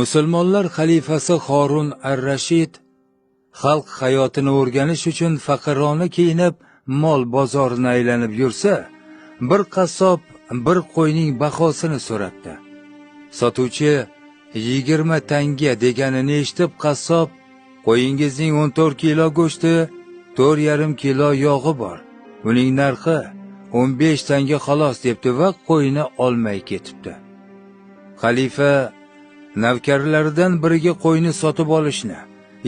musulmonlar xalifasi Horun ar-Rashid xalq hayotini o'rganish uchun faqirona kiyinib mol bozorini aylanib yursa, bir qassob bir qo'yning bahosini so'rabdi. Sotuvchi 20 tanga deganini eshitib qassob qo'yingizning 14 kilo go'shti, 4,5 kilo yog'i bor. Uning narxi 15 tanga xolos debdi va qo'yni olmay ketibdi. Xalifa navkarlaridan biriga qo'yni sotib olishni,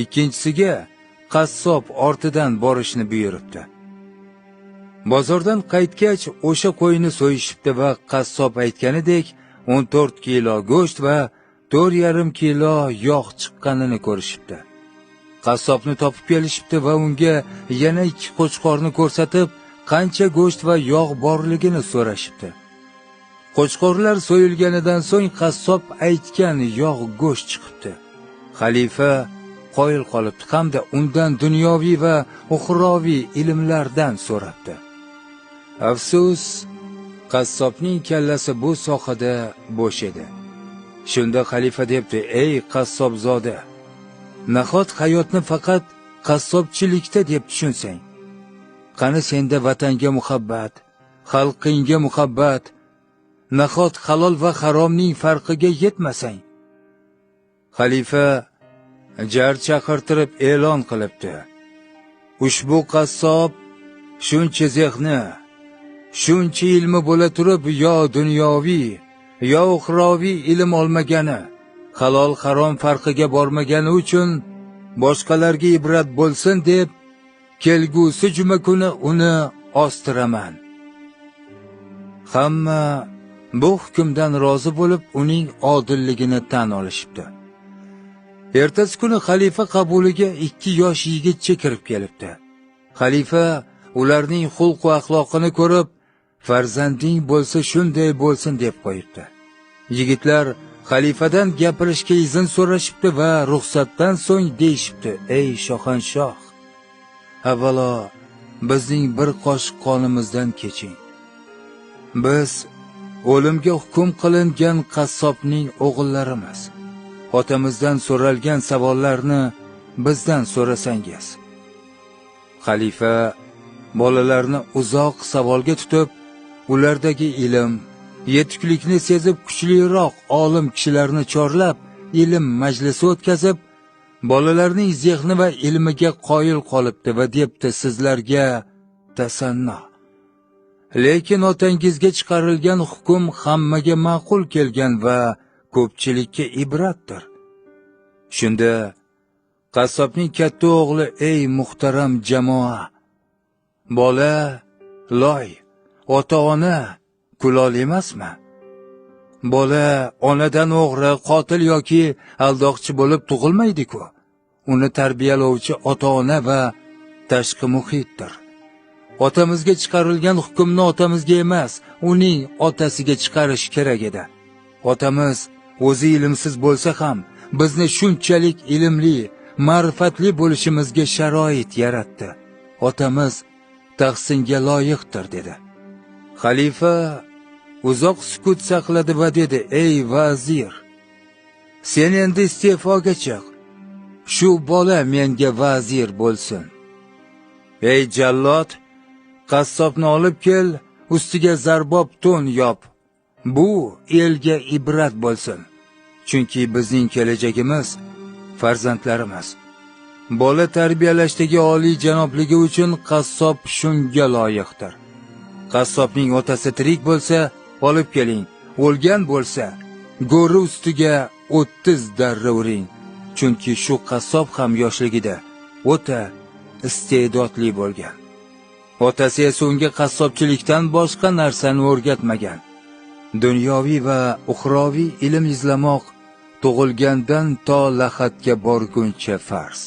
ikkinchisiga qassob ortidan borishni buyuribdi. Bozordan qaytgach o'sha qo'yni so'yishibdi va qassob aytganidek 14 kilo go'sht va 4,5 kilo yog' chiqqanini ko'rishibdi. Qassobni topib kelishibdi va unga yana ikki qo'chqorni ko'rsatib, qancha go'sht va yog' borligini so'rashibdi. Qo'chqorlar so'yilganidan so'ng qassob aytgan yog' go'sht chiqibdi. Xalifa qoyil qolibdi hamda undan dunyoviy va uxroviy ilmlardan so'rabdi. Afsus, qassobning kallasi bu sohada bo'sh edi. Shunda xalifa debdi: "Ey qassobzoda, nahot hayotni faqat qassobchilikda deb tushunsang? Qani senda vatanga muhabbat, xalqingga muhabbat, nahot halol va haromning farqiga yetmasang?" Xalifa jar chaqirtirib e'lon qilibdi. Ushbu qassob shuncha zehni, shuncha ilmi bo'la turib yo dunyoviy, yo uxroviy ilm olmagani, halol harom farqiga bormagani uchun boshqalarga ibrat bo'lsin deb kelgusi juma kuni uni ostiraman. Hamma bu hukmdan rozi bo'lib uning odilligini tan olishibdi. Ertasi kuni xalifa qabuliga ikki yosh yigitcha kirib kelibdi. Xalifa ularning xulq va axloqini ko'rib, farzanding bo'lsa shunday bo'lsin deb qo'yibdi. Yigitlar xalifadan gapirishga izn so'rashibdi va ruxsatdan so'ng deyishibdi: "Ey shohanshoh, avvalo bizning bir qoshiq qonimizdan keching. Biz o'limga hukm qilingan qassobning o'g'illarimiz. Otamizdan so'ralgan savollarni bizdan so'rasangiz." Xalifa bolalarni uzoq savolga tutib, ulardagi ilm, yetuklikni sezib kuchliroq olim kishilarni chorlab, ilm majlisi o'tkazib, bolalarning zehni va ilmiga qoyil qolibdi va debdi sizlarga tasanno. Lekin otangizga chiqarilgan hukm hammaga ma'qul kelgan va ko'pchilikka ibratdir. Shunda qassobning katta o'g'li ey muhtaram jamoa bola loy ota-ona kulol emasmi? Bola onadan o'g'ri, qotil yoki aldoqchi bo'lib tug'ilmaydi-ku. Uni tarbiyalovchi ota-ona va tashqi muhitdir. Otamizga chiqarilgan hukmni otamizga emas, uning otasiga chiqarish kerak edi. Otamiz o'zi ilmsiz bo'lsa ham bizni shunchalik ilmli, ma'rifatli bo'lishimizga sharoit yaratdi. Otamiz tahsinga loyiqdir dedi. Xalifa uzoq sukut saqladi va dedi: "Ey vazir, sen endi iste'foga chiq. Shu bola menga vazir bo'lsin." Ey jallod, qassobni olib kel, ustiga zarbob to'n yop. Bu elga ibrat bo'lsin. Chunki bizning kelajagimiz farzandlarimiz. Bola tarbiyalashdagi oliy janobligi uchun qassob shunga loyiqdir. Qassobning otasi tirik bo'lsa, olib keling. O'lgan bo'lsa, go'ri ustiga 30 darra uring. Chunki shu qassob ham yoshligida o'ta iste'dodli bo'lgan. Otasi esa unga qassobchilikdan boshqa narsani o'rgatmagan. Dunyoviy va uxroviy ilm izlamoq tug'ilgandan to lahatga borguncha farz.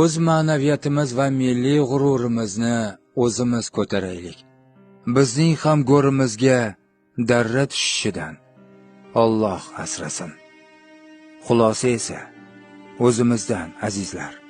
O'z ma'naviyatimiz va milliy g'ururimizni o'zimiz ko'taraylik. Bizning ham go'rimizga darra tushishidan Alloh asrasin. Xulosa esa o'zimizdan azizlar.